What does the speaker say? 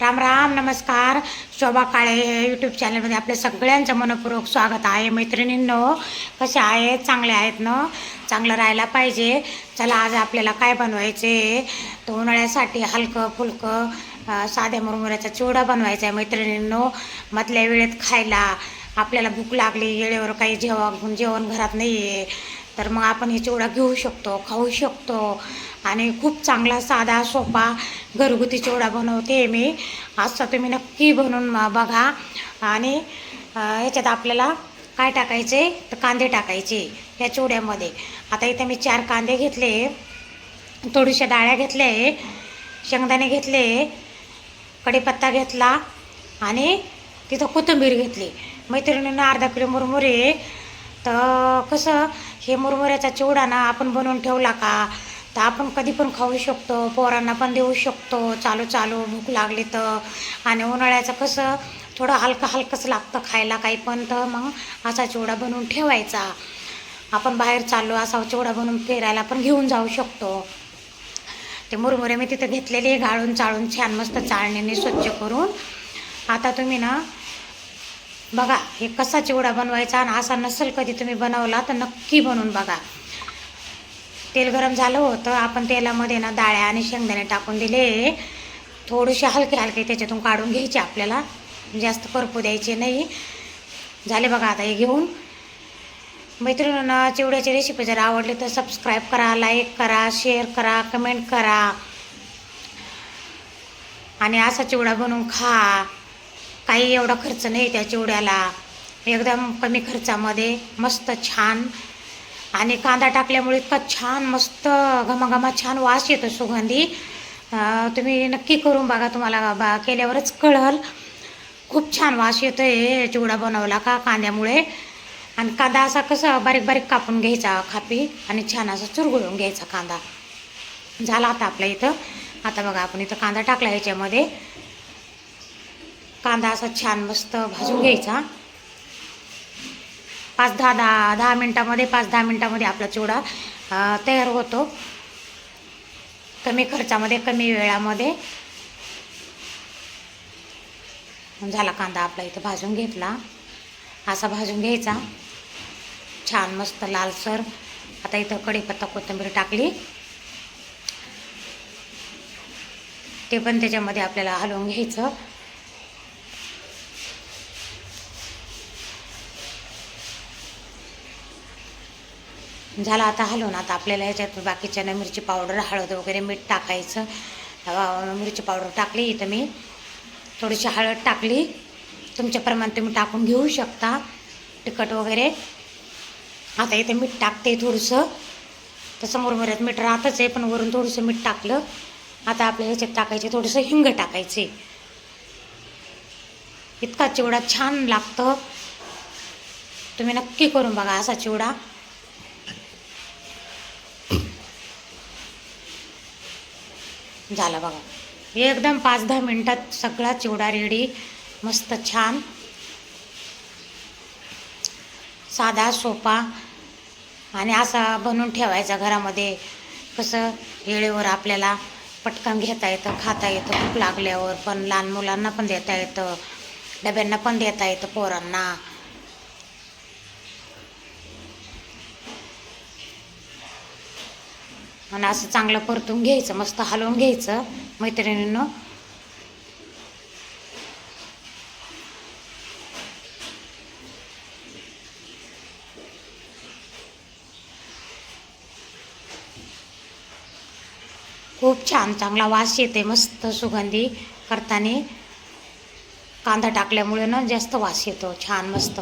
राम राम नमस्कार. शोभा काळे यूट्यूब चॅनलमध्ये आपल्या सगळ्यांचं मनपूर्वक स्वागत आहे. मैत्रिणींनो कसे आहेत? चांगले आहेत ना? चांगलं राहायला पाहिजे. चला आज आपल्याला काय बनवायचे? तर उन्हाळ्यासाठी हलकं फुलकं साध्या मुरमुऱ्याचा चिवडा बनवायचा आहे मैत्रिणींनो. मधल्या वेळेत खायला आपल्याला भूक लागली वेळेवर काही जेवण जेवण घरात नाही आहे तर मग आपण हे चिवडा घेऊ शकतो खाऊ शकतो. आणि खूप चांगला साधा सोपा घरगुती चिवडा बनवते मी. असं तुम्ही नक्की बनवून बघा. आणि ह्याच्यात आपल्याला काय टाकायचे? तर कांदे टाकायचे या चिवड्यामध्ये. आता इथे मी चार कांदे घेतले. थोडीशा डाळ्या घेतले शेंगदाणे घेतले. कढीपत्ता घेतला. आणि तिथं कोथिंबीर घेतली. मैत्रिणीनं अर्धा किलो मुरमुरे तर कसं हे मुरमुऱ्याचा चिवडा ना आपण बनवून ठेवला का तर आपण कधी पण खाऊ शकतो पोरांना पण देऊ शकतो. चालू चालू भूक लागली तर. आणि उन्हाळ्याचं कसं थोडं हलकं हलकंच लागतं खायला काही पण तर मग असा चिवडा बनवून ठेवायचा. आपण बाहेर चाललो असा चिवडा बनवून फिरायला पण घेऊन जाऊ शकतो. ते मुरमुरे मी तिथं घेतलेले गाळून चाळून छान मस्त चाळणीने स्वच्छ करून. आता तुम्ही ना बघा हे कसा चिवडा बनवायचा आणि असा नसेल कधी तुम्ही बनवला तर नक्की बनवून बघा. तेल गरम झालं होतं आपण तेलामध्ये ना डाळ्या आणि शेंगदाणे टाकून दिले. थोडेसे हलके हलके त्याच्यातून काढून घ्यायचे आपल्याला. जास्त करपू द्यायचे नाही. झाले बघा आता हे घेऊन. मैत्रिणींना चिवड्याची रेसिपी जर आवडली तर सबस्क्राईब करा लाईक करा शेअर करा कमेंट करा. आणि असा चिवडा बनवून खा. काही एवढा खर्च नाही त्या चिवड्याला. एकदम कमी खर्चामध्ये मस्त छान. आणि कांदा टाकल्यामुळे इतका छान मस्त घमाघमा छान वास येतो सुगंधी. तुम्ही नक्की करून बघा तुम्हाला बा केल्यावरच कळल. खूप छान वास येतो आहे चिवडा बनवला का कांद्यामुळे. आणि कांदा असा कसा बारीक बारीक कापून घ्यायचा खापी आणि छान असा चुरगुळून घ्यायचा कांदा. झाला आता आपल्या इथं. आता बघा आपण इथं कांदा टाकला ह्याच्यामध्ये कांदा असा छान मस्त भाजून घ्यायचा. पाच दहा दहा दहा मिनटामध्ये पाच दहा मिनटामध्ये आपला चिवडा तयार होतो. कमी खर्चामध्ये कमी वेळामध्ये. झाला कांदा आपला इथं भाजून घेतला. असा भाजून घ्यायचा. छान मस्त लालसर. आता इथं कढीपत्ता कोथिंबीर टाकली. ते पण त्याच्यामध्ये आपल्याला हलवून घ्यायचं. झाला आता हलवून आता आपल्याला ह्याच्यात बाकीच्या ना मिरची पावडर हळद वगैरे मीठ टाकायचं. मिरची पावडर टाकली इथं मी थोडीशी हळद टाकली. तुमच्याप्रमाणे तुम्ही टाकून घेऊ शकता. तिखट वगैरे. आता इथे मीठ टाकते थोडंसं. तसं मुरमुऱ्यात मीठ राहतच आहे पण वरून थोडंसं मीठ टाकलं. आता आपल्या ह्याच्यात टाकायचे थोडंसं हिंग टाकायचे. इतका चिवडा छान लागतं. तुम्ही नक्की करून बघा असा चिवडा. झाला बघा. एकदम पाच दहा मिनटात सगळा चिवडा रेडी मस्त छान. साधा सोपा आणि असा बनवून ठेवायचा घरामध्ये. कसं वेळेवर आपल्याला पटकन घेता येतं खाता येतं खूप लागल्यावर पण लहान मुलांना पण देता येतं डब्यांना पण देता येतं पोरांना. आणि असं चांगलं परतून घ्यायचं मस्त हलवून घ्यायचं मैत्रिणीनं. खूप छान चांगला वास येते मस्त सुगंधी करताना. कांदा टाकल्यामुळे ना जास्त वास येतो छान मस्त.